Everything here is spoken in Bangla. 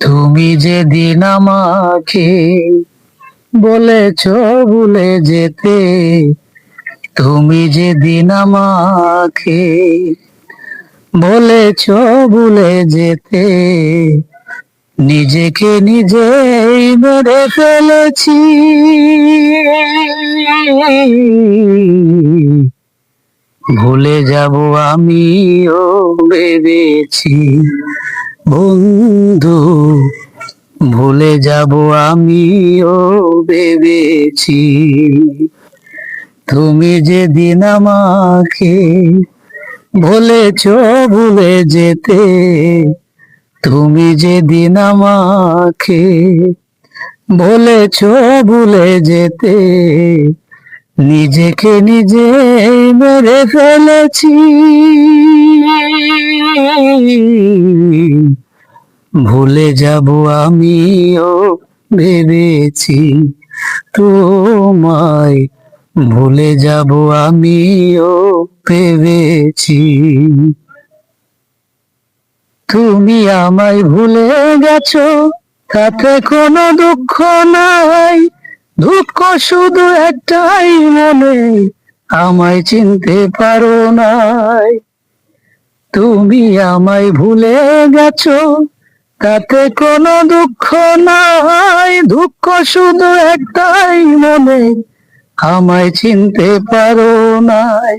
তুমি যেদিন আমাকে বলেছ ভুলে যেতে, তুমি যেদিন আমাকে বলেছ ভুলে যেতে, নিজেকে নিজেই মেরে ফেলেছি। ভুলে যাব আমিও ভেবেছি, বন্ধু ভুলে যাব আমিও ভেবেছি। তুমি যেদিন আমাকে বলেছ ভুলে যেতে, তুমি যেদিন আমাকে বলেছ ভুলে যেতে, নিজেকে নিজে মেরে ফেলেছি। ভুলে যাব আমিও ভেবেছি তোমায়। ভুলে যাব আমিও ভেবেছি। তুমি আমায় ভুলে গেছো, তাতে কোনো দুঃখ নাই। দুঃখ শুধু একটাই মনে, আমায় চিনতে পারো নাই। তুমি আমায় ভুলে গেছো তাতে কোনো দুঃখ নাই দুঃখ শুধু একটাই মনে। আমায় চিনতে পারো নাই।